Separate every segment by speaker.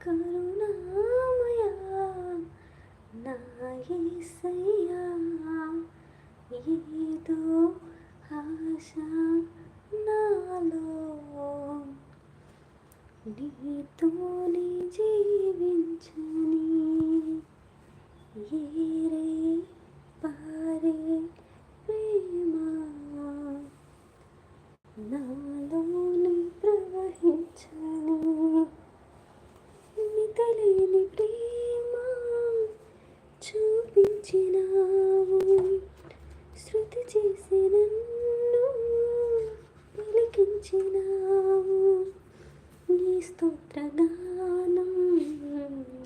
Speaker 1: కరుణామయ నా ఏదో ఆశ నాలో. నీతోనే జీవించ ఏరే పారే ప్రేమ నాలోని ప్రవహించని మితలేని ప్రేమ చూపించినావు శృతి చేసి నన్ను పలికించినావు నీ స్తోత్రగానం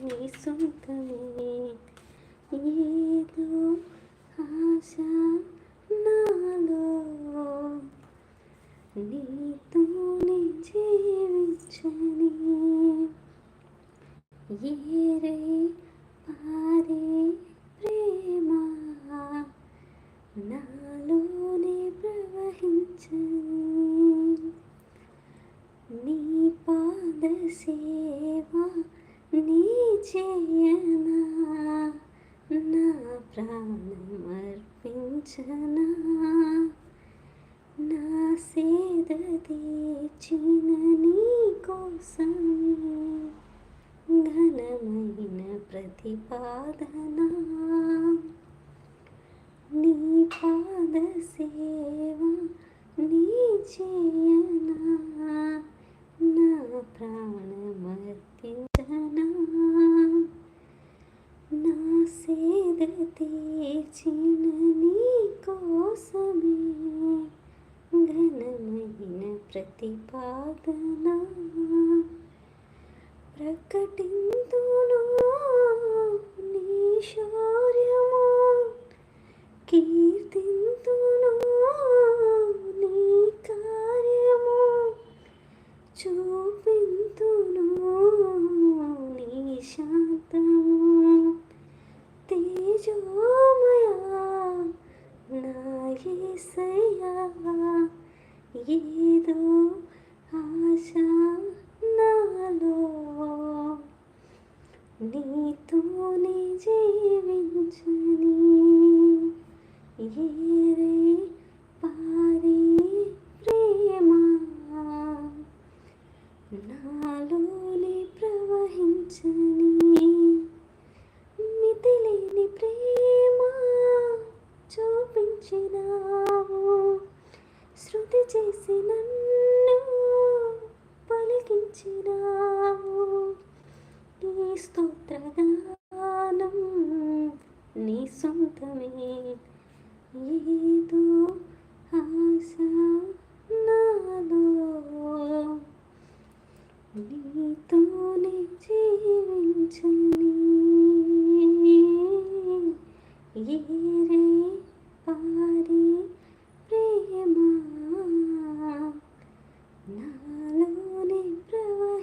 Speaker 1: నీ సొంతమే ఏదో ఆశ నాలో నీతోనే జీవించని ఏరే పారే ప్రేమ నాలోనే ప్రవహించని నీ పాద సేవా నీ చేయనా నా ప్రాణం అర్పించనా నా సేద తీర్చిన నీ కోసం ఘనమైన ప్రతిపాదన? నీ పాద సేవ నీ చేయనా నా ప్రాణమర్పించనా? నా సేద తీర్చిన నీ కోసమే ఘనమైన ప్రతిపాదన? ప్రకటింతును ఆశ నాలో నీతోనే జీవించని ఏరే పారే ప్రేమ. నాలోనే ప్రవహించని మితిలేని ప్రేమ చూపించినావు. శృతి చేసినన్ను సొంతమే. ఏదో ఆశ నాలో నీతోనే జీవించని ఏరే పారి ప్రేమ. నాలోనే ప్రవ